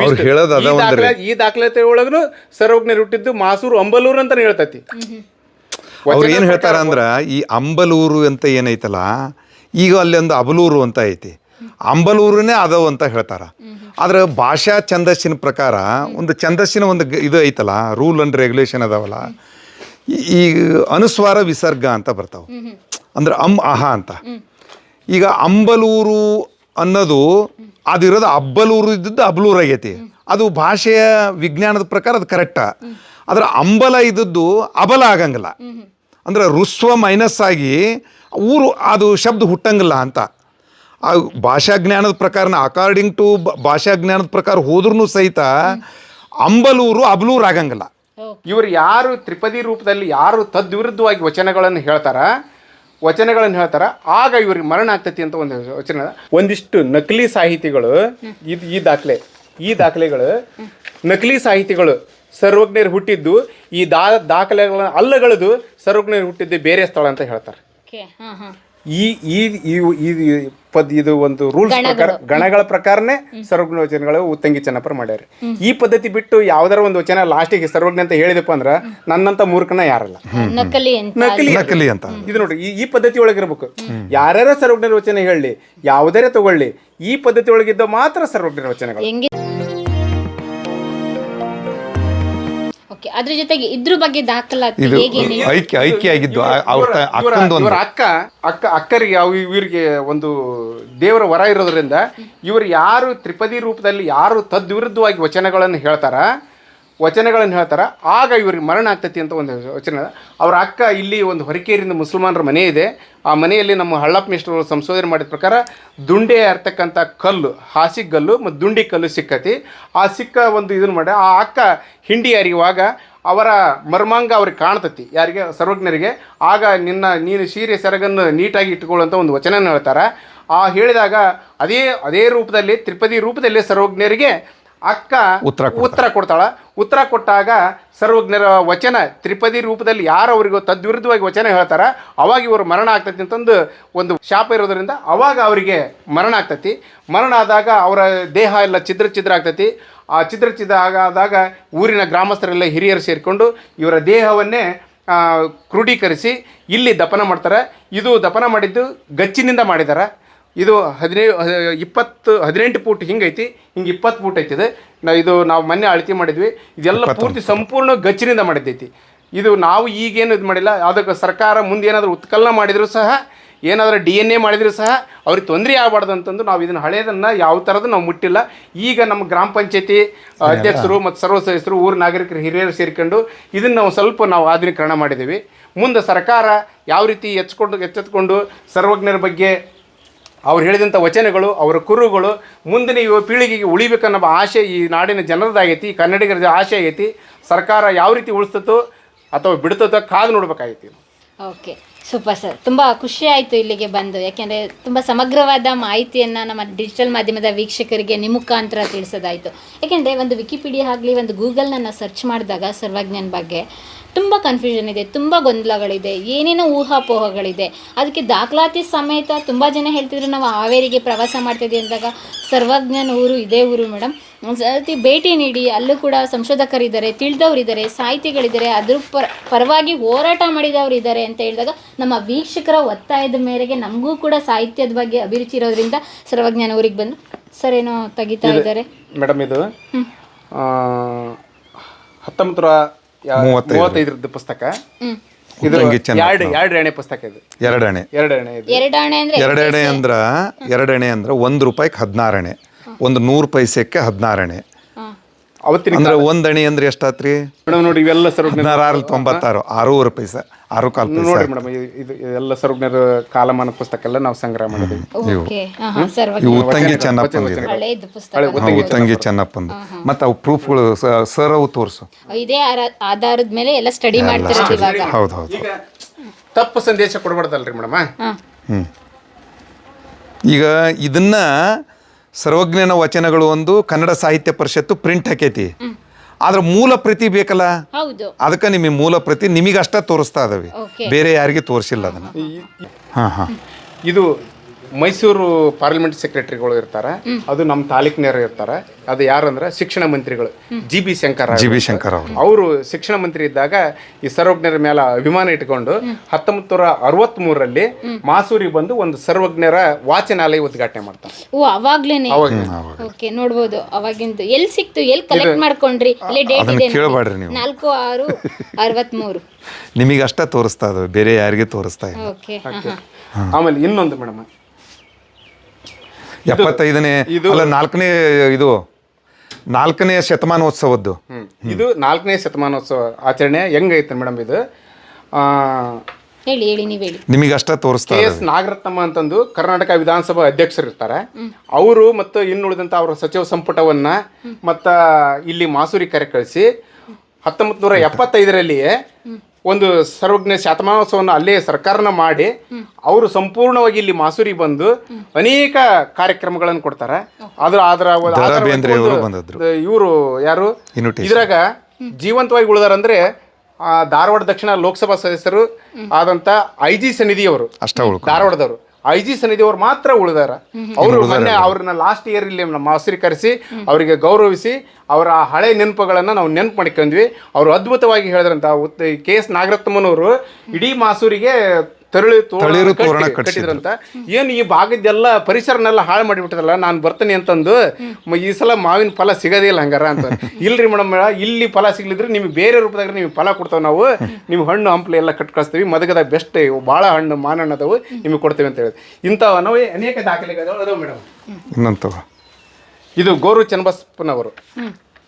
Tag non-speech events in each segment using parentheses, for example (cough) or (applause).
ಅವ್ರು ಹೇಳೋದು ಅದ ಈ ಒಂದ್ರಿ. ದಾಖಲೆ- ಈ ದಾಖಲಾತಿ ಒಳಗೂ ಸರ್ವಜ್ಞರು ಹುಟ್ಟಿದ್ದು ಮಾಸೂರು ಅಂಬಲೂರು ಅಂತ ಹೇಳ್ತತಿ. ಅವ್ರು ಏನು ಹೇಳ್ತಾರ ಅಂದ್ರ ಈ ಅಂಬಲೂರು ಅಂತ ಏನೈತಲ್ಲ ಈಗ ಅಲ್ಲಿ ಒಂದು ಅಬಲೂರು ಅಂತ ಐತಿ. ಅಂಬಲೂರನೇ ಅದವು ಅಂತ ಹೇಳ್ತಾರ. ಆದ್ರೆ ಭಾಷಾ ಛಂದಸ್ಸಿನ ಪ್ರಕಾರ ಒಂದು ಛಂದಸ್ಸಿನ ಒಂದು ಗ- ಇದು ಐತಲ್ಲ ರೂಲ್ ಅಂಡ್ ರೆಗ್ಯುಲೇಷನ್ ಅದಾವಲ್ಲ ಈ- ಈ ಅನುಸ್ವಾರ ವಿಸರ್ಗ ಅಂತ ಬರ್ತಾವ. ಅಂದ್ರೆ ಅಂ ಅಹ ಅಂತ. ಈಗ ಅಂಬಲೂರು ಅನ್ನೋದು ಅದಿರೋದು ಅಬ್ಬಲೂರು ಇದ್ದದ್ದು ಅಬ್ಲೂರು ಆಗೈತಿ. ಅದು ಭಾಷೆಯ ವಿಜ್ಞಾನದ ಪ್ರಕಾರ ಅದು ಕರೆಕ್ಟ ಆದ್ರೆ ಅಂಬಲ ಇದ್ದದ್ದು ಅಬಲ ಆಗಂಗಿಲ್ಲ. ಅಂದ್ರೆ ರುಸ್ವ ಮೈನಸ್ ಆಗಿ ಊರು ಅದು ಶಬ್ದ ಹುಟ್ಟಂಗಿಲ್ಲ ಅಂತ. ಆ ಭಾಷಾಜ್ಞಾನದ ಪ್ರಕಾರನ ಅಕಾರ್ಡಿಂಗ್ ಟು ಭಾಷಾಜ್ಞಾನದ ಪ್ರಕಾರ ಹೋದ್ರೂ ಸಹಿತ ಅಂಬಲೂರು ಅಬ್ಲೂರು ಆಗಂಗಿಲ್ಲ. ಇವರು ಯಾರು ತ್ರಿಪದಿ ರೂಪದಲ್ಲಿ ಯಾರು ತದ್ವಿರುದ್ಧವಾಗಿ ವಚನಗಳನ್ನು ಹೇಳ್ತಾರ? ವಚನಗಳನ್ನು ಹೇಳ್ತಾರ. ಆಗ ಇವ್ರಿಗೆ ಮರಣ ಆಗ್ತೈತಿ ಅಂತ ಒಂದು ವಚನ ಒಂದಿಷ್ಟು ನಕಲಿ ಸಾಹಿತಿಗಳು ಇದು ಈ ದಾಖಲೆ, ಈ ದಾಖಲೆಗಳು ನಕಲಿ ಸಾಹಿತಿಗಳು ಸರ್ವಜ್ಞರು ಹುಟ್ಟಿದ್ದು ಈ ದಾ ದಾಖಲೆಗಳ ಅಲ್ಲಗಳದು ಸರ್ವಜ್ಞರು ಹುಟ್ಟಿದ್ದು ಬೇರೆ ಸ್ಥಳ ಅಂತ ಹೇಳ್ತಾರೆ. ಈ ಈ ಈ- ಈ ಪದ್ ಇದು ಒಂದು ರೂಲ್ಸ್ ಪ್ರಕಾರ ಗಣಗಳ ಪ್ರಕಾರನೇ ಸರ್ವಜ್ಞ ವಚನಗಳು ಉತ್ತಂಗಿ ಚೆನ್ನಪ್ಪರು ಮಾಡ್ಯಾರ. ಈ ಪದ್ಧತಿ ಬಿಟ್ಟು ಯಾವ್ದಾರ ಒಂದು ವಚನ ಲಾಸ್ಟಿಗೆ ಸರ್ವಜ್ಞ ಅಂತ ಹೇಳಿದಪ್ಪ ಅಂದ್ರ ನನ್ನಂತ ಮೂರ್ಖನ ಯಾರಲ್ಲ? ನಕಲಿ ಅಂತ. ನಕಲಿ ನಕಲಿ ಅಂತ. ಇದು ನೋಡ್ರಿ ಈ ಈ ಪದ್ಧತಿ ಒಳಗಿರ್ಬೇಕು ಯಾರ್ಯಾರ ಸರ್ವಜ್ಞರ ವಚನ ಹೇಳಿ ಯಾವ್ದಾರ ತಗೊಳ್ಳಿ ಈ ಪದ್ಧತಿ ಒಳಗಿದ್ದ ಮಾತ್ರ ಸರ್ವಜ್ಞರ ವಚನಗಳು. ಓಕೆ ಅದ್ರ ಜೊತೆಗೆ ಇದ್ರ ಬಗ್ಗೆ ದಾಖಲಾತಿ ಇದು ಹೇಗೆ ನೀವು ಐಕ್ಯ ಐಕ್ಯ ಆಗಿದ್ದು ಆ- ಅವ್ರ ತ- ಇವರ ಅಕ್ಕಂದು ಒಂದು ಇವರ ಅಕ್ಕ ಅಕ್ಕ ಅಕ್ಕರಿಗೆ ಅವ್ ಇವರಿಗೆ ಒಂದು ದೇವರ ವರ ಇರೋದ್ರಿಂದ ಇವರು ಯಾರು ತ್ರಿಪದಿ ರೂಪದಲ್ಲಿ ಯಾರು ತದ್ವಿರುದ್ಧವಾಗಿ ವಚನಗಳನ್ನು ಹೇಳ್ತಾರ ವಚನಗಳನ್ನು ಹೇಳ್ತಾರೆ, ಆಗ ಇವ್ರಿಗೆ ಮರಣ ಆಗ್ತೈತಿ ಅಂತ ಒಂದು ವಚನ ಅವರ ಅಕ್ಕ ಇಲ್ಲಿ ಒಂದು ಹೊರಕೇರಿಂದ ಮುಸಲ್ಮಾನರ ಮನೆ ಇದೆ. ಆ ಮನೆಯಲ್ಲಿ ನಮ್ಮ ಹಳ್ಳಪ್ಪ ಮಿಶ್ರವರು ಸಂಶೋಧನೆ ಮಾಡಿದ ಪ್ರಕಾರ ದುಂಡೆ ಇರ್ತಕ್ಕಂಥ ಕಲ್ಲು ಹಾಸಿಗೆ ಕಲ್ಲು ಮತ್ತು ದುಂಡಿ ಕಲ್ಲು ಸಿಕ್ಕತಿ. ಆ ಸಿಕ್ಕ ಒಂದು ಇದನ್ನು ಮಾಡಿ ಆ ಅಕ್ಕ ಹಿಂಡಿ ಅರಿಯುವಾಗ ಅವರ ಮರ್ಮಾಂಗ ಅವ್ರಿಗೆ ಕಾಣ್ತತಿ. ಯಾರಿಗೆ? ಸರ್ವಜ್ಞರಿಗೆ. ಆಗ ನಿನ್ನ, ನೀನು ಸೀರೆ, ಸೆರಗನ್ನು ನೀಟಾಗಿ ಇಟ್ಕೊಳ್ಳುವಂಥ ಒಂದು ವಚನ ಹೇಳ್ತಾರೆ. ಆ ಹೇಳಿದಾಗ ಅದೇ ಅದೇ ರೂಪದಲ್ಲಿ ತ್ರಿಪದಿ ರೂಪದಲ್ಲಿ ಸರ್ವಜ್ಞರಿಗೆ ಅಕ್ಕ ಉತ್ತರ ಉತ್ತರ ಕೊಡ್ತಾಳ. ಉತ್ತರ ಕೊಟ್ಟಾಗ ಸರ್ವಜ್ಞರ ವಚನ ತ್ರಿಪದಿ ರೂಪದಲ್ಲಿ ಯಾರು ಅವರಿಗೂ ತದ್ವಿರುದ್ಧವಾಗಿ ವಚನ ಹೇಳ್ತಾರ. ಅವಾಗ ಇವರು ಮರಣ ಆಗ್ತೈತಿ ಅಂತಂದು ಒಂದು ಶಾಪ ಇರೋದ್ರಿಂದ ಅವಾಗ ಅವರಿಗೆ ಮರಣ ಆಗ್ತೈತಿ. ಮರಣ ಆದಾಗ ಅವರ ದೇಹ ಎಲ್ಲ ಛಿದ್ರ ಛಿದ್ರ ಆಗ್ತೈತಿ. ಆ ಛಿದ್ರ ಛಿದ್ರ ಆಗಾದಾಗ ಊರಿನ ಗ್ರಾಮಸ್ಥರೆಲ್ಲ ಹಿರಿಯರು ಸೇರಿಕೊಂಡು ಇವರ ದೇಹವನ್ನೇ ಕ್ರೋಢೀಕರಿಸಿ ಇಲ್ಲಿ ದಪನ ಮಾಡ್ತಾರೆ. ಇದು ದಪನ ಮಾಡಿದ್ದು ಗಚ್ಚಿನಿಂದ ಮಾಡಿದ್ದಾರೆ ಇದು ಹದಿನೈದು ಇಪ್ಪತ್ತು ಹದಿನೆಂಟು ಫೂಟ್ ಹಿಂಗೈತಿ ಹಿಂಗೆ ಇಪ್ಪತ್ತು ಫೂಟ್ ಐತಿ ನಾ ಇದು ನಾವು ಮೊನ್ನೆ ಅಳತೆ ಮಾಡಿದ್ವಿ. ಇದೆಲ್ಲ ಪೂರ್ತಿ ಸಂಪೂರ್ಣ ಗಚ್ಚಿನಿಂದ ಮಾಡಿದ್ದೈತಿ. ಇದು ನಾವು ಈಗೇನು ಇದು ಮಾಡಿಲ್ಲ. ಅದಕ್ಕೆ ಸರ್ಕಾರ ಮುಂದೆ ಏನಾದರೂ ಉತ್ಕಲನ ಮಾಡಿದರೂ ಸಹ ಏನಾದರೂ ಡಿ ಎನ್ ಎ ಮಾಡಿದರೂ ಸಹ ಅವ್ರಿಗೆ ತೊಂದರೆ ಆಗಬಾರ್ದು ಅಂತಂದು ನಾವು ಇದನ್ನು ಹಳೆಯದನ್ನು ಯಾವ ಥರದ್ದು ನಾವು ಮುಟ್ಟಿಲ್ಲ. ಈಗ ನಮ್ಮ ಗ್ರಾಮ ಪಂಚಾಯತಿ ಅಧ್ಯಕ್ಷರು ಮತ್ತು ಸರ್ವ ಸದಸ್ಯರು ಊರ ನಾಗರಿಕರು ಹಿರಿಯರು ಸೇರಿಕೊಂಡು ಇದನ್ನು ನಾವು ಸ್ವಲ್ಪ ನಾವು ಆಧುನೀಕರಣ ಮಾಡಿದ್ದೀವಿ. ಮುಂದೆ ಸರ್ಕಾರ ಯಾವ ರೀತಿ ಎಚ್ಕೊಂಡು ಎಚ್ಚೆತ್ಕೊಂಡು ಸರ್ವಜ್ಞರ ಬಗ್ಗೆ ಅವ್ರು ಹೇಳಿದಂಥ ವಚನಗಳು, ಅವರ ಕುರುಗಳು, ಮುಂದಿನ ಯುವ ಪೀಳಿಗೆಗೆ ಉಳಿಬೇಕನ್ನೋ ಆಶೆ ಈ ನಾಡಿನ ಜನರದಾಗೈತಿ ಕನ್ನಡಿಗರ ಆಶೆ ಆಗೈತಿ. ಸರ್ಕಾರ ಯಾವ ರೀತಿ ಉಳಿಸ್ತತೋ ಅಥವಾ ಬಿಡ್ತತೋ ಕಾದು ನೋಡ್ಬೇಕಾಗೈತಿ ಓಕೆ, ಸೂಪರ್ ಸರ್. ತುಂಬ ಖುಷಿ ಆಯಿತು ಇಲ್ಲಿಗೆ ಬಂದು. ಯಾಕೆಂದರೆ ತುಂಬ ಸಮಗ್ರವಾದ ಮಾಹಿತಿಯನ್ನು ನಮ್ಮ ಡಿಜಿಟಲ್ ಮಾಧ್ಯಮದ ವೀಕ್ಷಕರಿಗೆ ನಿಮ್ಮ ಮುಖಾಂತರ ತಿಳಿಸೋದಾಯಿತು. ಯಾಕೆಂದರೆ ಒಂದು ವಿಕಿಪೀಡಿಯಾ ಆಗಲಿ, ಒಂದು ಗೂಗಲ್ನ ಸರ್ಚ್ ಮಾಡಿದಾಗ ಸರ್ವಜ್ಞನ ಬಗ್ಗೆ ತುಂಬ ಕನ್ಫ್ಯೂಷನ್ ಇದೆ ತುಂಬ ಗೊಂದಲಗಳಿದೆ ಏನೇನೋ ಊಹಾಪೋಹಗಳಿದೆ. ಅದಕ್ಕೆ ದಾಖಲಾತಿ ಸಮೇತ ತುಂಬ ಜನ ಹೇಳ್ತಿದ್ರು ನಾವು ಹಾವೇರಿಗೆ ಪ್ರವಾಸ ಮಾಡ್ತಿದ್ವಿ ಅಂದಾಗ ಸರ್ವಜ್ಞನ ಊರು ಇದೇ ಊರು ಮೇಡಮ್. ಸರ್ತಿ ಭೇಟಿ ನೀಡಿ ಅಲ್ಲೂ ಕೂಡ ಸಂಶೋಧಕರಿದ್ದಾರೆ ತಿಳಿದವರಿದ್ದಾರೆ ಸಾಹಿತಿಗಳಿದ್ದಾರೆ ಅದ್ರ ಪರ ಪರವಾಗಿ ಹೋರಾಟ ಮಾಡಿದವರು ಇದ್ದಾರೆ ಅಂತ ಹೇಳಿದಾಗ ನಮ್ಮ ವೀಕ್ಷಕರ ಒತ್ತಾಯದ ಮೇರೆಗೆ ನಮಗೂ ಕೂಡ ಸಾಹಿತ್ಯದ ಬಗ್ಗೆ ಅಭಿರುಚಿ ಇರೋದ್ರಿಂದ ಸರ್ವಜ್ಞಾನ ಊರಿಗೆ ಬಂದು ಸರ್ ಏನೋ ತೆಗಿತಾ ಇದ್ದಾರೆ. ಮೇಡಮ್ ಇದು ಹತ್ತೊಂಬತ್ತು. ಮೂವತ್ತೈದರದ್ದು ಪುಸ್ತಕ. ಇದು. ಎರಡು ಎರಡು ಎಣೆ ಪುಸ್ತಕ ಇದು. ಎರಡಣೆ ಎರಡು ಎಣೆ ಇದು. ಎರಡಾಣೆ ಅಂದ್ರೆ ಎರಡೆಣೆ ಅಂದ್ರ ಎರಡೆಣೆ ಅಂದ್ರೆ ಒಂದ್ ರೂಪಾಯಿಗೆ ಹದಿನಾರಣೆ ಒಂದು ನೂರು ಪೈಸೆಕ್ಕೆ ಹದಿನಾರಣೆ. ಅವತ್ತಿನ ಅಂದ್ರೆ ಒಂದ್ ಅಣೆ ಅಂದ್ರೆ ಎಷ್ಟಾತ್ರಿ? ಮೇಡಮ್ ನೋಡಿ ಇವೆಲ್ಲ ಸರ್ ಹದಿನಾರು ತೊಂಬತ್ತಾರು ಆರೂವರೆ ಪೈಸೆ. ಆರು ಕಾಲ ಪೈಸೆ ನೋಡ್ರಿ ಮೇಡಮ್ ಇದು ಎಲ್ಲ ಸರ್ವಜ್ಞರ ಕಾಲಮಾನ ಪುಸ್ತಕ ಎಲ್ಲ ನಾವು ಸಂಗ್ರಹ ಮಾಡಿದ್ದೀವಿ. ಓಕೆ ಆಹಾ, ಸರ್ವಜ್ಞ ಇವು ಉತ್ತಂಗಿ ಚೆನ್ನಪ್ಪಂದು ಹಳೇದು ಪುಸ್ತಕ. ಉತ್ತಂಗಿ ಚೆನ್ನಪ್ಪಂದು ಮತ್ತೆ ಅವು ಪ್ರೂಫ್ಗಳು ಸರ್ ಅವು ತೋರ್ಸು. ಇದೇ ಆರ- ಆಧಾರದ ಮೇಲೆ ಎಲ್ಲ ಸ್ಟಡಿ ಮಾಡ್ತಿರೋದು ಇವಾಗ. ಹೌದು ಹೌದು. ಈಗ ತಪ್ಪು ಸಂದೇಶ ಕೊಡಬಾರ್ದಲ್ರಿ ಮೇಡಮ್? ಹಾ. ಹ್ಮ್. ಈಗ ಇದನ್ನ ಸರ್ವಜ್ಞನ ವಚನಗಳು ಒಂದು ಕನ್ನಡ ಸಾಹಿತ್ಯ ಪರಿಷತ್ತು ಪ್ರಿಂಟ್ ಹಾಕೈತಿ. ಆದ್ರೆ ಮೂಲ ಪ್ರತಿ ಬೇಕಲ್ಲ? ಹೌದು. ಅದಕ್ಕೆ ನಿಮಗೆ ಮೂಲ ಪ್ರತಿ ನಿಮಗಷ್ಟ ತೋರಿಸ್ತಾ ಇದಾವೆ. ಬೇರೆ ಯಾರಿಗೆ ತೋರಿಸಿಲ್ಲ ಅದನ್ನ. ಹಾ ಹಾ. ಇದು ಮೈಸೂರು ಪಾರ್ಲಿಮೆಂಟ್ ಸೆಕ್ರೆಟರಿಗಳು ಇರ್ತಾರೆ. ಅದು ನಮ್ಮ ತಾಲೂಕಿನವರು ಇರ್ತಾರೆ. ಅದು ಯಾರಂದ್ರೆ ಶಿಕ್ಷಣ ಮಂತ್ರಿಗಳು. G B Shankar G B Shankar ಅವರು. ಅವರು ಶಿಕ್ಷಣ ಮಂತ್ರಿ ಇದ್ದಾಗ ಈ ಸರ್ವಜ್ಞರ ಮೇಲೆ ಅಭಿಮಾನ ಇಟ್ಕೊಂಡು ಹತ್ತೊಂಬತ್ತು ನೂರ ಅರವತ್ತ್ಮೂರರಲ್ಲಿ ಮಾಸೂರಿಗೆ ಬಂದು ಒಂದು ಸರ್ವಜ್ಞರ ವಾಚನಾಲಯ ಉದ್ಘಾಟನೆ ಮಾಡ್ತಾರೆ. ಓ ಅವಾಗ್ಲೇನೆ? ಓಕೆ ನೋಡ್ಬೋದು. ಅವಾಗಿಂದು. ಎಲ್ಲಿ ಸಿಕ್ತು? ಎಲ್ಲಿ ಕಲೆಕ್ಟ್ ಮಾಡ್ಕೊಂಡ್ರಿ? ಅಲ್ಲಿ ಡೇಟ್ ಇದೆ ಕೇಳಬೇಡ್ರಿ ನೀವು. ನಾಲ್ಕು ಆರು (laughs) ಅರವತ್ಮೂರು. ನಿಮಗೆ ಅಷ್ಟೇ ತೋರಿಸ್ತಾ ಅದು ಬೇರೆ ಯಾರಿಗೆ ತೋರಿಸ್ತಾ ಇಲ್ಲ. ಓಕೆ ಆಮೇಲೆ ಇನ್ನೊಂದು ಮೇಡಮ್. ಎಪ್ಪತ್ತೈದನೇ ಅಲ್ಲ ನಾಲ್ಕನೇ ಇದು ನಾಲ್ಕನೇ ಶತಮಾನೋತ್ಸವದ್ದು. ಇದು ನಾಲ್ಕನೇ ಶತಮಾನೋತ್ಸವ ಆಚರಣೆ ಹೆಂಗೈತೆ ಮೇಡಮ್ ಇದು? ಆ, ಹೇಳಿ ಹೇಳಿ ನೀವು ಹೇಳಿ. ನಿಮಗೆ ಅಷ್ಟ ತೋರಿಸ್ತಾ ಕೆ ಎಸ್ ನಾಗರತ್ನಮ್ಮ ಅಂತಂದು ಕರ್ನಾಟಕ ವಿಧಾನಸಭಾ ಅಧ್ಯಕ್ಷರು ಇರ್ತಾರೆ. ಅವರು ಮತ್ತು ಇನ್ನುಳಿದಂಥ ಅವರ ಸಚಿವ ಸಂಪುಟವನ್ನ ಮತ್ತು ಇಲ್ಲಿ ಮಾಸೂರಿ ಕರೆ ಕಳಿಸಿ ಹತ್ತೊಂಬತ್ತು ನೂರ ಎಪ್ಪತ್ತೈದರಲ್ಲಿಯೇ ಒಂದು ಸರ್ವಜ್ಞ ಶತಮಾನೋತ್ಸವವನ್ನು ಅಲ್ಲೇ ಸರ್ಕಾರನ ಮಾಡಿ ಅವರು ಸಂಪೂರ್ಣವಾಗಿ ಇಲ್ಲಿ ಮಾಸೂರಿ ಬಂದು ಅನೇಕ ಕಾರ್ಯಕ್ರಮಗಳನ್ನು ಕೊಡ್ತಾರೆ. ಅದ್ರ ಆದ್ರ ದ ಬೇಂದ್ರೆ ಅವರು ಬಂದದ್ರು. ಇವರು ಯಾರು. ಇದ್ರಾಗ ಜೀವಂತವಾಗಿ ಉಳಿದಾರಂದ್ರೆ ಆ ಧಾರವಾಡ ದಕ್ಷಿಣ ಲೋಕಸಭಾ ಸದಸ್ಯರು ಆದಂತ ಐ ಜಿ ಸನ್ನಿಧಿಯವರು ಧಾರವಾಡದವರು. ಐ ಜಿ ಸನ್ನಿಧಿಯವರು ಮಾತ್ರ ಉಳಿದಾರ. ಅವರು ಮೊನ್ನೆ ಅವ್ರನ್ನ ಲಾಸ್ಟ್ ಇಯರ್ ಇಲ್ಲಿ ನಮ್ಮ ಹಸಿರು ಕರೆಸಿ ಅವರಿಗೆ ಗೌರವಿಸಿ ಅವರ ಆ ಹಳೆ ನೆನಪುಗಳನ್ನು ನಾವು ನೆನಪು ಮಾಡ್ಕೊಂಡ್ವಿ. ಅವರು ಅದ್ಭುತವಾಗಿ ಹೇಳಿದ್ರಂತ. ಕೆ ಎಸ್ ನಾಗರತ್ನಮ್ಮನವರು ಇಡೀ ಮಾಸೂರಿಗೆ ತರಳಿ ತೋರಣ ತಳಿರು ತೋರಣ ಕಟ್ಟಿದ್ರಂತ. ಏನು ಈ ಭಾಗದ್ದೆಲ್ಲ ಪರಿಸರನೆಲ್ಲ ಹಾಳು ಮಾಡಿಬಿಟ್ಟಿದಲ್ಲ ನಾನು ಬರ್ತೀನಿ ಅಂತಂದು ಮ- ಈ ಸಲ ಮಾವಿನ ಫಲ ಸಿಗೋದಿಲ್ಲ ಹಂಗಾರ ಅಂತ. ಇಲ್ರಿ ಮೇಡಮ್ ಇಲ್ಲಿ ಫಲ ಸಿಗ್ಲಿದ್ರೆ ನಿಮ್ಗೆ ಬೇರೆ ರೂಪದಾಗ ನಿಮ್ಗೆ ಫಲ ಕೊಡ್ತಾವೆ ನಾವು. ನಿಮ್ಗೆ ಹಣ್ಣು ಹಂಪ್ಲೆ ಎಲ್ಲ ಕಟ್ ಕಳಿಸ್ತೀವಿ. ಮದಗದ ಬೆಸ್ಟ್ ಭಾಳ ಹಣ್ಣು ಮಾನಣ್ಣ ಅದಾವು ನಿಮಗೆ ಕೊಡ್ತೇವೆ ಅಂತ ಹೇಳಿದ್ರು. ಇಂಥವು ನಾವು ಅನೇಕ ದಾಖಲೆಗಳು ಅದಾವೆ ಮೇಡಮ್. ಇನ್ನೊಂದು ಇದು ಗೋರು ಚನ್ನಬಸಪ್ಪನವರು.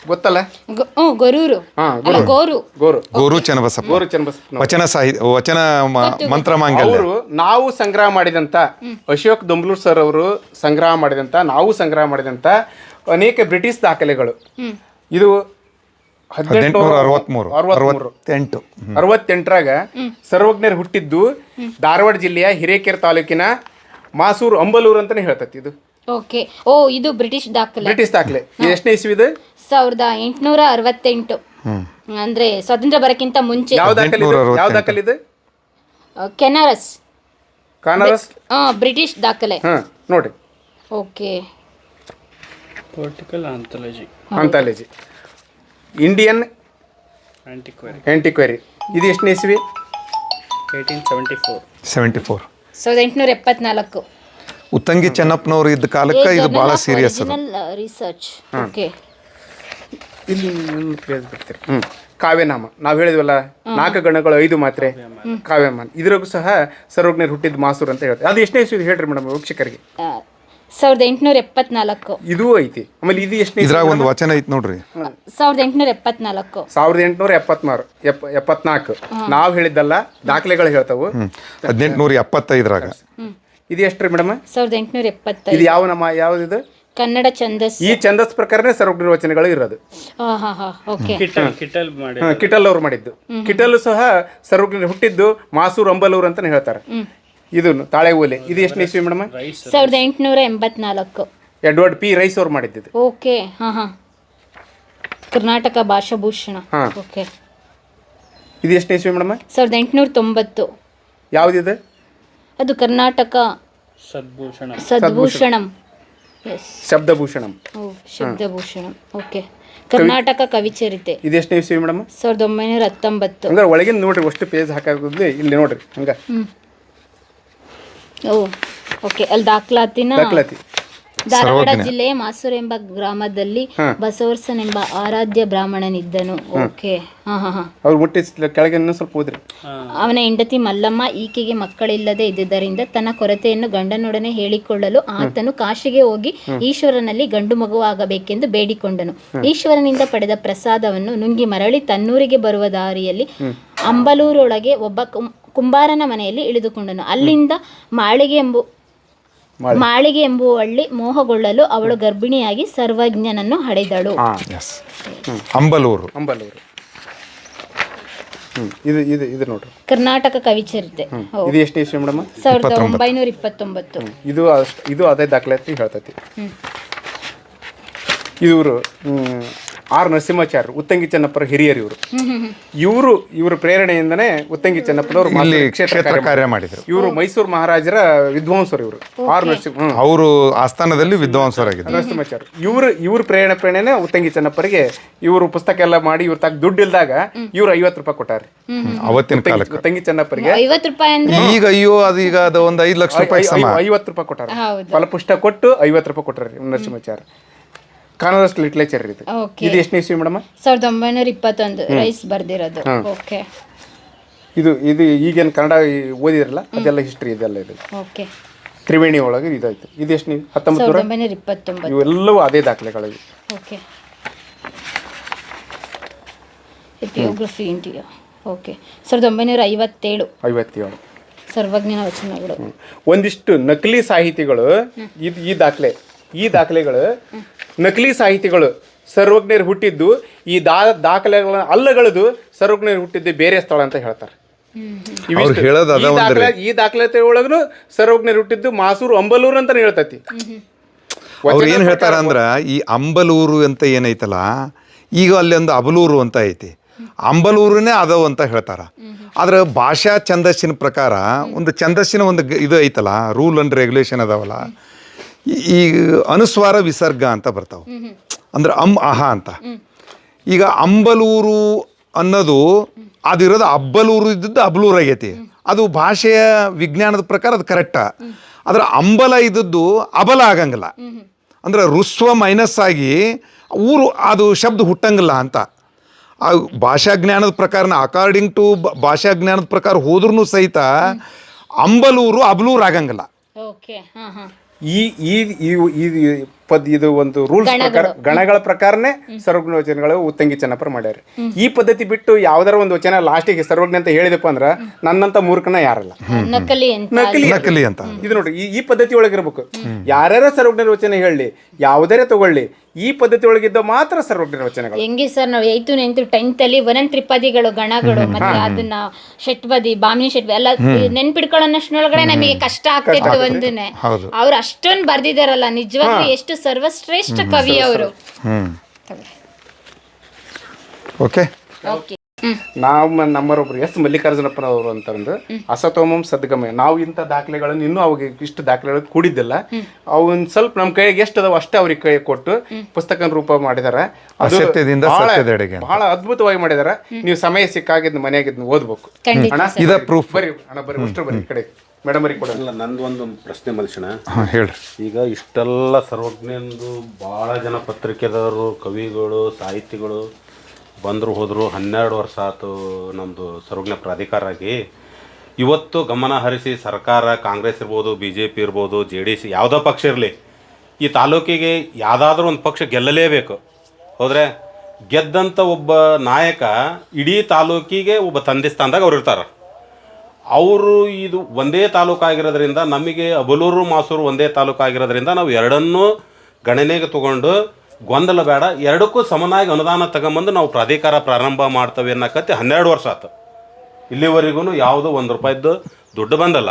ಗೊತ್ತಲ್ಲ? ಹ್ಞೂ ಗೊರೂರು. ಅಲ್ಲ ಗೋರು. ಗೋರು. ಗೋರು ಚನ್ನಬಸಪ್ಪ. ಗೋರು ಚನ್ನಬಸಪ್ಪನವರು ವಚನ ಸಾಹಿತ್ಯ ವಚನ ಮ- ಮಂತ್ರ ಮಾಂಗಲ್ಯ. ಅವರು ನಾವು ಸಂಗ್ರಹ ಮಾಡಿದಂತ ಅಶೋಕ್ ದೊಂಬ್ಲೂರ್ ಸರ್ ಅವರು ಸಂಗ್ರಹ ಮಾಡಿದಂತ ನಾವು ಸಂಗ್ರಹ ಮಾಡಿದಂತ ಅನೇಕ ಬ್ರಿಟಿಷ್ ದಾಖಲೆಗಳು. ಇದು ಹದಿನೆಂಟು ಅರವತ್ಮೂರು. ಅರವತ್ಮೂರು. ಅರವತ್ತೆಂಟು. ಅರವತ್ತೆಂಟರಾಗ ಸರ್ವಜ್ಞರು ಹುಟ್ಟಿದ್ದು ಧಾರವಾಡ ಜಿಲ್ಲೆಯ ಹಿರೇಕೆರೆ ತಾಲೂಕಿನ ಮಾಸೂರು ಅಂಬಲೂರು ಅಂತಾನೆ ಹೇಳ್ತತಿ ಇದು. ಓಕೆ. ಓ ಇದು ಬ್ರಿಟಿಷ್ ದಾಖಲೆ. ಬ್ರಿಟಿಷ್ ದಾಖಲೆ. ಎಷ್ಟನೇ ಇಸ್ವಿದು? ಸಾವಿರದ ಎಂಟುನೂರ ಅರವತ್ತೆಂಟು. ಅಂದ್ರೆ ಸ್ವಾತಂತ್ರ್ಯ ಬರಕ್ಕಿಂತ ಮುಂಚೆ. ಯಾವ ದಾಖಲೆ ಇದು? ಯಾವ ದಾಖಲೆ ಇದು ಆ, ಕೆನಾರಸ್. ಕಾನರಸ್? ಆ, ಬ್ರಿಟಿಷ್ ದಾಖಲೆ. ಹಾ ನೋಡಿ. Okay. Political anthology anthology Indian antiquary. Antiquary. ಇದು ಎಷ್ಟು ಇಸ್ವಿ? 1874. Seventy four. ಸಾವಿರದ ಎಂಟುನೂರ ಎಪ್ಪತ್ನಾಲ್ಕು. ಉತ್ತಂಗಿ ಚೆನ್ನಪ್ಪನವರು ಇದ್ದ ಕಾಲಕ್ಕೆ ಇದು ಬಹಳ ಸೀರಿಯಸ್ ಅದು. ರಿಸರ್ಚ್ ಓಕೆ ಇಲ್ಲಿ ಹ್ಮ್. ಬಿಡ್ತೀರಿ ಕಾವ್ಯನಾಮ. ನಾವು ಹೇಳಿದ್ವಲ್ಲ ನಾಲ್ಕು ಗಣಗಳು ಐದು ಮಾತ್ರೆ. ಕಾವ್ಯಮಾನ. ಇದ್ರಾಗೂ ಸಹ ಸರ್ವಜ್ಞರು ಹುಟ್ಟಿದ ಮಾಸೂರು ಅಂತ ಹೇಳ್ತಾರೆ. ಅದು ಎಷ್ಟನೇ ಇಸ್ವಿ ಹೇಳ್ರಿ ಮೇಡಮ್ ವೀಕ್ಷಕರಿಗೆ? ಸಾವಿರದ ಎಂಟುನೂರ ಎಪ್ಪತ್ನಾಲ್ಕು. ಇದು ಐತಿ. ಆಮೇಲೆ ಇದು ಎಷ್ಟನೇ ಇದ್ರಾಗ ಒಂದು ವಚನ ಐತಿ ನೋಡ್ರಿ. ಸಾವಿರದ ಎಂಟುನೂರ ಎಪ್ಪತ್ನಾಲ್ಕು. ಸಾವಿರದ ಎಂಟುನೂರ ಎಪ್ಪತ್ಮಾರು ಎಪ್ ಎಪ್ಪತ್ನಾಲ್ಕು. ನಾವು ಹೇಳಿದ್ದಲ್ಲ ದಾಖಲೆಗಳು ಹೇಳ್ತಾವು. ಹದಿನೆಂಟುನೂರ ಎಪ್ಪತ್ತೈದರಾಗ. ಇದು ಎಷ್ಟ್ರಿ ಮೇಡಮ್? ಸಾವಿರದ ಎಂಟುನೂರ ಎಪ್ಪತ್ತೈದು. ಇದು ಯಾವ ನಮ್ಮ ಯಾವ್ದಿದು ಕನ್ನಡ ಛಂದಸ್ ಈ ಛಂದಸ್ ಪ್ರಕಾರನೇ ವಚನಗಳು ಇರೋದು. ಹಾ ಹಾ ಹಾ ಓಕೆ. Kittel, Kittel ಮಾಡಿ ಹಾ, ಕಿಟಲ್ ಅವ್ರು ಮಾಡಿದ್ದು. ಕಿಟಲ್ ಸಹ ಸರ್ವಜ್ಞ ಹುಟ್ಟಿದ್ದು ಮಾಸೂರ್ ಅಂಬಲೂರ್ ಅಂತಾನೆ ಹೇಳ್ತಾರೆ. ಇದು ತಾಳೆ ಓಲೆ ಇದು ಎಷ್ಟನೇ ಇಸ್ವಿ ಮೇಡಮ್? ಸಾವಿರದ ಎಂಟುನೂರ ಎಂಬತ್ನಾಲ್ಕು. ಎಡ್ವರ್ಡ್ ಪಿ ರೈಸ್ ಅವ್ರು ಮಾಡಿದ್ದು ಓಕೆ ಹಾ ಹಾ. ಕರ್ನಾಟಕ ಭಾಷಾಭೂಷಣ. ಹಾ. ಓಕೆ. ಇದು ಎಷ್ಟನೇ ಇಸ್ವಿ ಮೇಡಮ್? ಸಾವಿರದ ಎಂಟುನೂರ ತೊಂಬತ್ತು. ಯಾವ್ದಿದೆ? ಅದು ಕರ್ನಾಟಕ ಸದ್ಭೂಷಣ. ಸದ್ಭೂಷಣಂ. ಶಬ್ದಭೂಷಣಂ. ಓ ಶಬ್ದಭೂಷಣಂ. ಓಕೆ ಕರ್ನಾಟಕ ಕವಿಚರಿತೆ. ಇದೆಷ್ಟು ಇಸ್ವಿ ಮೇಡಮ್? ಸಾವಿರದ ಒಂಬೈನೂರ ಹತ್ತೊಂಬತ್ತು. ಅಂದ್ರೆ ಒಳಗಿನ ನೋಡ್ರಿ ಅಷ್ಟು ಪೇಜ್ ಹಾಕಿ ಇಲ್ಲಿ ನೋಡ್ರಿ ಹಂಗ. ಓ ಓಕೆ ಅಲ್ಲಿ ದಾಖಲಾತಿನ ದಾಖಲಾತಿ. ಧಾರವಾಡ ಜಿಲ್ಲೆಯ ಮಾಸೂರು ಎಂಬ ಗ್ರಾಮದಲ್ಲಿ ಬಸವರ್ಸನೆಂಬ ಆರಾಧ್ಯ ಬ್ರಾಹ್ಮಣನಿದ್ದನು. ಓಕೆ. ಹಾ ಹಾ ಹಾ. ಅವ್ರು ಮುಟ್ಟಿ ಕೆಳಗೆ ಇನ್ನೂ ಸ್ವಲ್ಪ ಹೋದ್ರಿ. ಅವನ ಹೆಂಡತಿ ಮಲ್ಲಮ್ಮ ಈಕೆಗೆ ಮಕ್ಕಳಿಲ್ಲದೆ ಇದ್ದುದರಿಂದ ತನ್ನ ಕೊರತೆಯನ್ನು ಗಂಡನೊಡನೆ ಹೇಳಿಕೊಳ್ಳಲು ಆತನು ಕಾಶಿಗೆ ಹೋಗಿ ಈಶ್ವರನಲ್ಲಿ ಗಂಡು ಮಗುವಾಗಬೇಕೆಂದು ಬೇಡಿಕೊಂಡನು. ಈಶ್ವರನಿಂದ ಪಡೆದ ಪ್ರಸಾದವನ್ನು ನುಂಗಿ ಮರಳಿ ತನ್ನೂರಿಗೆ ಬರುವ ದಾರಿಯಲ್ಲಿ ಅಂಬಲೂರೊಳಗೆ ಒಬ್ಬ ಕುಂ- ಕುಂಬಾರನ ಮನೆಯಲ್ಲಿ ಇಳಿದುಕೊಂಡನು. ಅಲ್ಲಿಂದ ಮಾಳಿಗೆ ಎಂಬು ಮಾಳಿಗೆ ಎಂಬುವಳ್ಳಿ ಮೋಹಗೊಳ್ಳಲು ಅವಳು ಗರ್ಭಿಣಿಯಾಗಿ ಸರ್ವಜ್ಞನನ್ನು ಹಡೆದಳು. ಹಾ ಎಸ್ ಅಂಬಲೂರು. ಅಂಬಲೂರು. ಹ್ಮ್ ಇದು ಇದು ಇದು ನೋಡ್ರಿ ಕರ್ನಾಟಕ ಕವಿಚರಿತೆ ಹೌದು. ಇದು ಎಷ್ಟನೇ ಇಸ್ವಿ ಮೇಡಮ್? ಸಾವಿರದ ಒಂಬೈನೂರ ಇಪ್ಪತ್ತೊಂಬತ್ತು. ಇದು ಅಷ್ಟ್ ಇದು ಅದೇ ದಾಖಲಾತಿ ಹೇಳ್ತೈತಿ ಹ್ಮ್. ಇವರು ಆರ್ ನರಸಿಂಹಾಚಾರ್ಯರು ಉತ್ತಂಗಿ ಚೆನ್ನಪ್ಪರ ಹಿರಿಯರು ಇವರು. ಇವರು ಇವರ ಪ್ರೇರಣೆಯಿಂದನೇ ಉತ್ತಂಗಿ ಚೆನ್ನಪ್ಪನವರು ಇಲ್ಲಿ ಕ್ಷೇತ್ರ ಕಾರ್ಯ ಮಾಡಿದರು. ಇವರು ಮೈಸೂರು ಮಹಾರಾಜರ ವಿದ್ವಾಂಸರು ಇವರು. ಆರ್ ನರಸಿಂಹ. ಅವರು ಆಸ್ಥಾನದಲ್ಲಿ ವಿದ್ವಾಂಸರಾಗಿದ್ದರು. ನರಸಿಂಹಾಚಾರ್ಯ ಇವರು ಇವ್ರ ಪ್ರೇರಣೆ ಪ್ರೇರಣೆ ಉತ್ತಂಗಿ ಚೆನ್ನಪ್ಪರಿಗೆ ಇವರು ಪುಸ್ತಕ ಎಲ್ಲ ಮಾಡಿ ಇವ್ರ ತಾಗ ದುಡ್ಡು ಇಲ್ದಾಗ ಇವ್ರು ಐವತ್ತು ರೂಪಾಯಿ ಕೊಟ್ಟಾರೆ. ಅವತ್ತಿನ ಕಾಲಕ್ಕೆ. ಉತ್ತಂಗಿ ಚೆನ್ನಪ್ಪರಿಗೆ ಐವತ್ತು ರೂಪಾಯಿ ಅಂದ್ರೆ ಈಗ ಅಯ್ಯೋ ಅದು ಈಗ ಅದು ಒಂದು ಐದು ಲಕ್ಷ ರೂಪಾಯಿ ಸಮ. ಐವತ್ತು ರೂಪಾಯಿ ಕೊಟ್ಟಾರೆ. ಹೌದು. ಫಲಪುಷ್ಟ ಕೊಟ್ಟು ಐವತ್ತು ರೂಪಾಯಿ ಕೊಟ್ಟಾರೆ ನರಸಿಂಹಾಚಾರ್ಯ. ಕನ್ನಡ ಲಿಟ್ರೇಚರ್ ಇದು ಓಕೆ ಇದು ಎಷ್ಟನೇ ಇಸ್ವಿ ಮೇಡಮ್ ಸಾವಿರದ ಒಂಬೈನೂರ ಇಪ್ಪತ್ತೊಂದು ರೈಸ್ ಬರ್ದಿರೋದು. ಓಕೆ ಇದು ಇದು ಈಗೇನು ಕನ್ನಡ ಓದಿರಲ್ಲ ಅದೆಲ್ಲ ಹಿಸ್ಟ್ರಿ ಇದೆಲ್ಲ ಇದು. ಓಕೆ ತ್ರಿವೇಣಿ ಒಳಗೆ ಇದಾಯ್ತು ಇದು ಎಷ್ಟು ಹತ್ತೊಂಬತ್ತು ಸಾವಿರದ ನೂರ ಒಂಬೈನೂರ ಇಪ್ಪತ್ತೊಂಬತ್ತು. ಇವೆಲ್ಲವೂ ಅದೇ ದಾಖಲೆಗಳಿವೆ ಓಕೆ ಎಪಿಯೋಗ್ರಫಿ ಇಂಡಿಯಾ ಓಕೆ ಸಾವಿರದ ಒಂಬೈನೂರ ಐವತ್ತೇಳು. ಐವತ್ತೇಳು. ಸರ್ವಜ್ಞನ ವಚನಗಳು ಒಂದಿಷ್ಟು ನಕಲಿ ಸಾಹಿತಿಗಳು ಇದು ಈ ದಾಖಲೆ ಈ ದಾಖಲೆಗಳು ನಕಲಿ ಸಾಹಿತಿಗಳು ಸರ್ವಜ್ಞರು ಹುಟ್ಟಿದ್ದು ಈ ದಾ ದಾಖಲೆಗಳನ್ನ ಅಲ್ಲಗಳದು ಸರ್ವಜ್ಞರು ಹುಟ್ಟಿದ್ದು ಬೇರೆ ಸ್ಥಳ ಅಂತ ಹೇಳ್ತಾರೆ. ಇವಿಷ್ಟು. ಅವ್ರು ಹೇಳೋದು ಅದ ಈ. ದಾಖಲೆ ಈ ದಾಖಲಾತಿ ಒಳಗೂ ಸರ್ವಜ್ಞರು ಹುಟ್ಟಿದ್ದು ಮಾಸೂರು ಅಂಬಲೂರು ಅಂತಾನೆ ಹೇಳ್ತತಿ. ಅವ್ರು ಏನು ಹೇಳ್ತಾರ ಅಂದ್ರ ಈ ಅಂಬಲೂರು ಅಂತ ಏನೈತಲ್ಲ ಈಗ ಅಲ್ಲಿ ಒಂದು ಅಬಲೂರು ಅಂತ ಐತಿ. ಅಂಬಲೂರನೇ ಅದವು ಅಂತ ಹೇಳ್ತಾರ. ಆದ್ರೆ ಭಾಷಾ ಛಂದಸ್ಸಿನ ಪ್ರಕಾರ ಒಂದು ಛಂದಸ್ಸಿನ ಒಂದು ಗ- ಇದು ಐತಲ್ಲ ರೂಲ್ ಅಂಡ್ ರೆಗ್ಯುಲೇಷನ್ ಅದಾವಲ್ಲ ಈ- ಅನುಸ್ವಾರ ವಿಸರ್ಗ ಅಂತ ಬರ್ತಾವೆ. ಅಂದ್ರೆ ಅಂ ಅಹ ಅಂತ. ಈಗ ಅಂಬಲೂರು ಅನ್ನೋದು ಅದಿರೋದು ಅಬ್ಬಲೂರು ಇದ್ದದ್ದು ಅಬ್ಲೂರು ಆಗೈತಿ ಅದು ಭಾಷೆಯ ವಿಜ್ಞಾನದ ಪ್ರಕಾರ ಅದು ಕರೆಕ್ಟ. ಆದ್ರೆ ಅಂಬಲ ಇದ್ದದ್ದು ಅಬಲ ಆಗಂಗಿಲ್ಲ. ಅಂದ್ರೆ ರುಸ್ವ ಮೈನಸ್ ಆಗಿ ಊರು ಅದು ಶಬ್ದ ಹುಟ್ಟಂಗಿಲ್ಲ ಅಂತ. ಆ ಭಾಷಾ ಜ್ಞಾನದ ಪ್ರಕಾರ ಅಕಾರ್ಡಿಂಗ್ ಟು ಭಾಷಾ ಜ್ಞಾನದ ಪ್ರಕಾರ ಹೋದ್ರೂ ಸಹಿತ ಅಂಬಲೂರು ಅಬ್ಲೂರು ಆಗಂಗಿಲ್ಲ. ಓಕೆ ಹಾಂ ಹಾಂ ಈ ಈ ಈ- ಈ ಪದ್ ಇದು ಒಂದು ರೂಲ್ಸ್ ಪ್ರಕಾರ ಗಣಗಳ ಪ್ರಕಾರನೇ ಸರ್ವಜ್ಞ ವಚನಗಳು ಉತ್ತಂಗಿ ಚೆನ್ನಪ್ಪರು ಮಾಡ್ಯಾರ. ಈ ಪದ್ಧತಿ ಬಿಟ್ಟು ಯಾವ್ದಾರ ಒಂದು ವಚನ ಲಾಸ್ಟಿಗೆ ಸರ್ವಜ್ಞ ಅಂತ ಹೇಳಿದಪ್ಪ ಅಂದ್ರ ನನ್ನಂತ ಮೂರ್ಖನ ಯಾರಲ್ಲ. ನಕಲಿ ಅಂತ. ನಕಲಿ. ಅಂತ. ಇದು ನೋಡ್ರಿ ಈ ಪದ್ಧತಿ ಒಳಗಿರ್ಬೇಕು ಯಾರ್ಯಾರ ಸರ್ವಜ್ಞರ ವಚನ ಹೇಳಿ ಯಾವ್ದಾರೇ ತಗೊಳ್ಳಿ ಈ ಪದ್ಧತಿ ಒಳಗಿದ್ದ ಮಾತ್ರ ಸರ್ವಜ್ಞರ ವಚನಗಳು. ಹೆಂಗೆ ಸರ್ ನಾವು ಏಯ್ತು ನೆಂತು ಟೆಂತ್ ಅಲ್ಲಿ ಒಂದೊಂದು ತ್ರಿಪದಿಗಳು ಗಣಗಳು ಮತ್ತೆ ಅದನ್ನ ಷಟ್ಪದಿ ಬಾಮಿನಿ ಷಟ್ಪದಿ ಎಲ್ಲ ನೆನ್ಪಿಡ್ಕೊಳ್ಳೋನಷ್ಟೊಳಗಡೆ ನಮಗೆ ಕಷ್ಟ ಆಗ್ತಿತ್ತು ಒಂದನ್ನೇ. ಅವ್ರು ಅಷ್ಟೊಂದು ಬರ್ದಿದಾರಲ್ಲ ನಿಜವಾಗ್ಲೂ ಎಷ್ಟು ಸರ್ವಶ್ರೇಷ್ಠ ಕವಿ ಅವರು. ಹ್ಮ್. ಓಕೆ. ಓಕೆ. ನಾವು ನಮ್ಮರೊಬ್ರು ಎಸ್ ಮಲ್ಲಿಕಾರ್ಜುನಪ್ಪನವರು ಅಂತಂದು ಅಸತೋಮಂ ಸದ್ಗಮಯ. ನಾವು ಇಂಥ ದಾಖಲೆಗಳನ್ನು ಇನ್ನೂ ಅವಾಗ ಇಷ್ಟು ದಾಖಲೆಗಳು ಕೂಡಿದ್ದಿಲ್ಲ. ಅವನ್ ಸ್ವಲ್ಪ ನಮ್ಮ ಕೈಗೆ ಎಷ್ಟು ಅದಾವ ಅಷ್ಟೇ ಅವ್ರಿಗೆ ಕೈ ಕೊಟ್ಟು ಪುಸ್ತಕ ರೂಪ ಮಾಡಿದಾರೆ. ಅಸತ್ಯದಿಂದ ಬಹಳ- ಸತ್ಯದೆಡೆಗೆ ಅಂತ. ಬಹಳ ಅದ್ಭುತವಾಗಿ ಮಾಡಿದಾರೆ. ನೀವು ಸಮಯ ಸಿಕ್ಕಾಗಿದ್ದು ಮನೆಯಾಗಿದ್ದು ಓದ್ಬೇಕು. ಖಂಡಿತ ಅಣ್ಣ ಇದ ಪ್ರೂಫ್ ಬರ್ರಿ ಅಣ್ಣ ಬರ್ರಿ ಕಡೆ. ಮೇಡಮ್ ಅವ್ರಿಗೆ ಕೊಡಲ್ಲ ಅಲ್ಲ ನಂದು ಒಂದು ಪ್ರಶ್ನೆ ಮನುಷ್ಯನ ಹಾಂ ಹೇಳ್ರಿ. ಈಗ ಇಷ್ಟೆಲ್ಲ ಸರ್ವಜ್ಞಂದು ಭಾಳ ಜನ ಪತ್ರಿಕೆದವರು ಕವಿಗಳು ಸಾಹಿತಿಗಳು ಬಂದರು ಹೋದರು ಹನ್ನೆರಡು ವರ್ಷ ಆಯ್ತು ನಮ್ಮದು ಸರ್ವಜ್ಞ ಪ್ರಾಧಿಕಾರ ಆಗಿ. ಇವತ್ತು ಗಮನ ಹರಿಸಿ ಸರ್ಕಾರ ಕಾಂಗ್ರೆಸ್ ಇರ್ಬೋದು ಬಿ ಜೆ ಪಿ ಇರ್ಬೋದು ಜೆ ಡಿ ಸಿ ಯಾವುದೋ ಪಕ್ಷ ಇರಲಿ ಈ ತಾಲೂಕಿಗೆ ಯಾವುದಾದ್ರೂ ಒಂದು ಪಕ್ಷ ಗೆಲ್ಲಲೇಬೇಕು. ಹೋದರೆ ಗೆದ್ದಂಥ ಒಬ್ಬ ನಾಯಕ ಇಡೀ ತಾಲೂಕಿಗೆ ಒಬ್ಬ ತಂದೆ ಸ್ಥಾನದಾಗ ಅವ್ರು ಇರ್ತಾರೆ. ಅವರು ಇದು ಒಂದೇ ತಾಲೂಕು ಆಗಿರೋದ್ರಿಂದ ನಮಗೆ ಅಬಲೂರು ಮಾಸೂರು ಒಂದೇ ತಾಲೂಕು ಆಗಿರೋದ್ರಿಂದ ನಾವು ಎರಡನ್ನೂ ಗಣನೆಗೆ ತಗೊಂಡು ಗೊಂದಲ ಬೇಡ. ಎರಡಕ್ಕೂ ಸಮನಾಗಿ ಅನುದಾನ ತಗೊಂಬಂದು ನಾವು ಪ್ರಾಧಿಕಾರ ಪ್ರಾರಂಭ ಮಾಡ್ತೇವೆ ಅನ್ನೋಕತ್ತಿ ಹನ್ನೆರಡು ವರ್ಷ ಆಯ್ತು ಇಲ್ಲಿವರೆಗೂ ಯಾವುದೋ ಒಂದು ರೂಪಾಯಿದ್ದು ದುಡ್ಡು ಬಂದಲ್ಲ.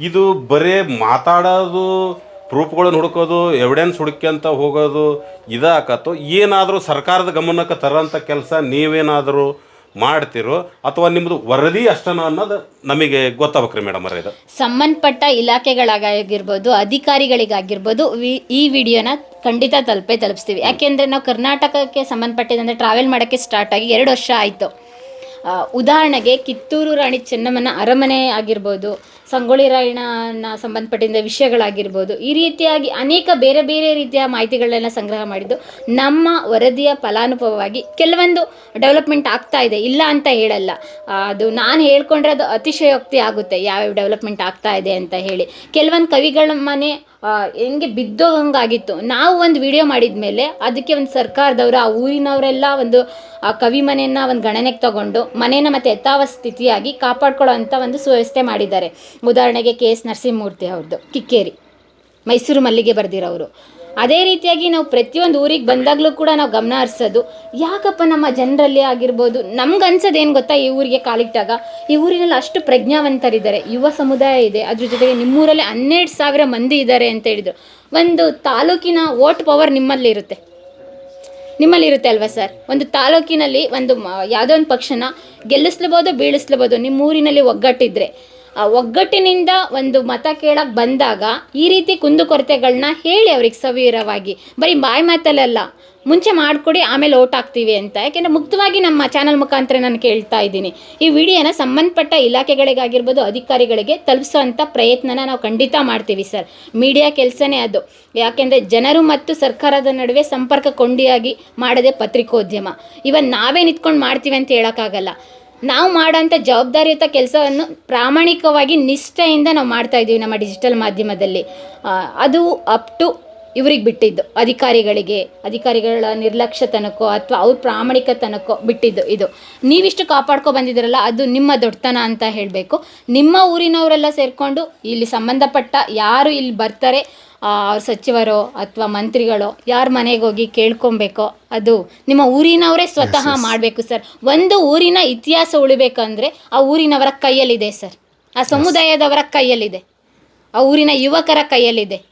ಇದು ಬರೀ ಮಾತಾಡೋದು, ಪ್ರೂಫ್ಗಳನ್ನು ಹುಡುಕೋದು ಎವಿಡೆನ್ಸ್ ಹುಡುಕ್ಯಂತ ಹೋಗೋದು, ಇದಾಕತ್ತು. ಏನಾದರೂ ಸರ್ಕಾರದ ಗಮನಕ್ಕೆ ತರೋಂಥ ಕೆಲಸ ನೀವೇನಾದರೂ ಮಾಡ್ತಿರೋ ಅಥವಾ ನಿಮ್ಮದು ವರದಿ ಅಷ್ಟನ ಅನ್ನೋದು ನಮಗೆ ಗೊತ್ತಾಗ್ಬೇಕ್ರಿ ಮೇಡಮ್ ಇದು. ಸಂಬಂಧಪಟ್ಟ ಇಲಾಖೆಗಳಾಗಿರ್ಬೋದು, ಅಧಿಕಾರಿಗಳಿಗಾಗಿರ್ಬೋದು, ವಿ- ಈ ವಿಡಿಯೋನ ಖಂಡಿತ ತಲುಪೇ ತಲುಪಿಸ್ತೀವಿ. ಯಾಕೆಂದರೆ ನಾವು ಕರ್ನಾಟಕಕ್ಕೆ ಸಂಬಂಧಪಟ್ಟಿದಂತೆ ಟ್ರಾವೆಲ್ ಮಾಡೋಕ್ಕೆ ಸ್ಟಾರ್ಟ್ ಆಗಿ ಎರಡು ವರ್ಷ ಆಯಿತು. ಉದಾಹರಣೆಗೆ ಕಿತ್ತೂರು ರಾಣಿ ಚೆನ್ನಮ್ಮನ ಅರಮನೆ ಆಗಿರ್ಬೋದು ಸಂಗೊಳ್ಳಿ ರಾಯಣ್ಣನ ಸಂಬಂಧಪಟ್ಟಿದ್ದ ವಿಷಯಗಳಾಗಿರ್ಬೋದು, ಈ ರೀತಿಯಾಗಿ ಅನೇಕ ಬೇರೆ ಬೇರೆ ರೀತಿಯ ಮಾಹಿತಿಗಳನ್ನೆಲ್ಲ ಸಂಗ್ರಹ ಮಾಡಿದ್ದು, ನಮ್ಮ ವರದಿಯ ಫಲಾನುಭವವಾಗಿ ಕೆಲವೊಂದು ಡೆವಲಪ್ಮೆಂಟ್ ಆಗ್ತಾ ಇದೆ. ಇಲ್ಲ ಅಂತ ಹೇಳಲ್ಲ. ಅದು ನಾನು ಹೇಳ್ಕೊಂಡ್ರೆ ಅದು ಅತಿಶಯೋಕ್ತಿ ಆಗುತ್ತೆ ಯಾವ್ಯಾವ ಡೆವಲಪ್ಮೆಂಟ್ ಆಗ್ತಾ ಇದೆ ಅಂತ ಹೇಳಿ. ಕೆಲವೊಂದು ಕವಿಗಳ ಮನೆ ಹೆಂಗೆ ಬಿದ್ದೋಗಂಗಾಗಿತ್ತು ನಾವು ಒಂದು ವಿಡಿಯೋ ಮಾಡಿದ ಮೇಲೆ ಅದಕ್ಕೆ ಒಂದು ಸರ್ಕಾರದವರು, ಆ ಊರಿನವರೆಲ್ಲ ಒಂದು, ಆ ಕವಿ ಮನೆಯನ್ನು ಒಂದು ಗಣನೆಗೆ ತಗೊಂಡು, ಮನೆಯನ್ನು ಮತ್ತೆ ಯಥಾವ ಸ್ಥಿತಿಯಾಗಿ ಕಾಪಾಡ್ಕೊಳ್ಳೋ ಅಂಥ ಒಂದು ಸುವ್ಯವಸ್ಥೆ ಮಾಡಿದ್ದಾರೆ. ಉದಾಹರಣೆಗೆ ಕೆ ಎಸ್ ನರಸಿಂಹಮೂರ್ತಿ ಅವ್ರದ್ದು ಕಿಕ್ಕೇರಿ, ಮೈಸೂರು ಮಲ್ಲಿಗೆ ಬರೆದಿರೋರು ಅದೇ ರೀತಿಯಾಗಿ ನಾವು ಪ್ರತಿಯೊಂದು ಊರಿಗೆ ಬಂದಾಗಲೂ ಕೂಡ ನಾವು ಗಮನ ಹರಿಸೋದು, ಯಾಕಪ್ಪ ನಮ್ಮ ಜನರಲ್ಲಿ ಆಗಿರ್ಬೋದು, ನಮ್ಗೆ ಅನ್ಸೋದು ಏನು ಗೊತ್ತಾ ಈ ಊರಿಗೆ ಕಾಲಿಟ್ಟಾಗ? ಈ ಊರಿನಲ್ಲಿ ಅಷ್ಟು ಪ್ರಜ್ಞಾವಂತರಿದ್ದಾರೆ, ಯುವ ಸಮುದಾಯ ಇದೆ, ಅದ್ರ ಜೊತೆಗೆ ನಿಮ್ಮೂರಲ್ಲಿ ಹನ್ನೆರಡು ಸಾವಿರ ಮಂದಿ ಇದ್ದಾರೆ ಅಂತ ಹೇಳಿದರು. ಒಂದು ತಾಲೂಕಿನ ವೋಟ್ ಪವರ್ ನಿಮ್ಮಲ್ಲಿ ಇರುತ್ತೆ. ನಿಮ್ಮಲ್ಲಿ ಇರುತ್ತೆ ಅಲ್ವಾ ಸರ್? ಒಂದು ತಾಲೂಕಿನಲ್ಲಿ ಒಂದು ಯಾವುದೋ ಒಂದು ಪಕ್ಷನ ಗೆಲ್ಲಿಸ್ಲಬೋದು, ಬೀಳಿಸ್ಲಬೋದು ನಿಮ್ಮ ಊರಿನಲ್ಲಿ ಒಗ್ಗಟ್ಟಿದ್ರೆ. ಒಗ್ಗಟ್ಟಿನಿಂದ ಒಂದು ಮತ ಕೇಳಕ್ಕೆ ಬಂದಾಗ ಈ ರೀತಿ ಕುಂದುಕೊರತೆಗಳನ್ನ ಹೇಳಿ ಅವ್ರಿಗೆ ಸವಿರವಾಗಿ. ಬರೀ ಬಾಯಿ ಮಾತಲ್ಲ ಮುಂಚೆ ಮಾಡಿಕೊಡಿ, ಆಮೇಲೆ ಓಟ್ ಹಾಕ್ತೀವಿ ಅಂತ. ಯಾಕೆಂದರೆ ಮುಕ್ತವಾಗಿ ನಮ್ಮ ಚಾನಲ್ ಮುಖಾಂತರ ನಾನು ಕೇಳ್ತಾ ಇದ್ದೀನಿ. ಈ ವಿಡಿಯೋನ ಸಂಬಂಧಪಟ್ಟ ಇಲಾಖೆಗಳಿಗಾಗಿರ್ಬೋದು, ಅಧಿಕಾರಿಗಳಿಗೆ ತಲುಪಿಸೋವಂಥ ಪ್ರಯತ್ನನ ನಾವು ಖಂಡಿತ ಮಾಡ್ತೀವಿ ಸರ್. ಮೀಡಿಯಾ ಕೆಲಸನೇ ಅದು. ಯಾಕೆಂದರೆ ಜನರು ಮತ್ತು ಸರ್ಕಾರದ ನಡುವೆ ಸಂಪರ್ಕ ಕೊಂಡಿಯಾಗಿ ಮಾಡದೆ ಪತ್ರಿಕೋದ್ಯಮ. ಇವನ್ ನಾವೇ ನಿಂತ್ಕೊಂಡು ಮಾಡ್ತೀವಿ ಅಂತ ಹೇಳೋಕ್ಕಾಗಲ್ಲ. ನಾವು ಮಾಡೋಂಥ ಜವಾಬ್ದಾರಿಯುತ ಕೆಲಸವನ್ನು ಪ್ರಾಮಾಣಿಕವಾಗಿ ನಿಷ್ಠೆಯಿಂದ ನಾವು ಮಾಡ್ತಾ ಇದ್ದೀವಿ ನಮ್ಮ ಡಿಜಿಟಲ್ ಮಾಧ್ಯಮದಲ್ಲಿ. ಅದು ಅಪ್ ಟು ಇವ್ರಿಗೆ ಬಿಟ್ಟಿದ್ದು. ಅಧಿಕಾರಿಗಳಿಗೆ ಅಧಿಕಾರಿಗಳ ನಿರ್ಲಕ್ಷ್ಯತನಕ್ಕೋ ಅಥವಾ ಅವ್ರ ಪ್ರಾಮಾಣಿಕತನಕ್ಕೋ ಬಿಟ್ಟಿದ್ದು ಇದು. ನೀವಿಷ್ಟು ಕಾಪಾಡ್ಕೊ ಬಂದಿದ್ದೀರಲ್ಲ ಅದು ನಿಮ್ಮ ದೊಡ್ಡತನ ಅಂತ ಹೇಳಬೇಕು. ನಿಮ್ಮ ಊರಿನವರೆಲ್ಲ ಸೇರಿಕೊಂಡು ಇಲ್ಲಿ ಸಂಬಂಧಪಟ್ಟ ಯಾರು ಇಲ್ಲಿ ಬರ್ತಾರೆ ಅವ್ರ ಸಚಿವರೋ ಅಥವಾ ಮಂತ್ರಿಗಳೋ ಯಾರ ಮನೆಗೆ ಹೋಗಿ ಕೇಳ್ಕೊಬೇಕೋ ಅದು ನಿಮ್ಮ ಊರಿನವರೇ ಸ್ವತಃ ಮಾಡಬೇಕು ಸರ್. ಒಂದು ಊರಿನ ಇತಿಹಾಸ ಉಳಿಬೇಕಂದ್ರೆ ಆ ಊರಿನವರ ಕೈಯಲ್ಲಿದೆ ಸರ್. ಆ ಸಮುದಾಯದವರ ಕೈಯಲ್ಲಿದೆ. ಆ ಊರಿನ ಯುವಕರ ಕೈಯಲ್ಲಿದೆ.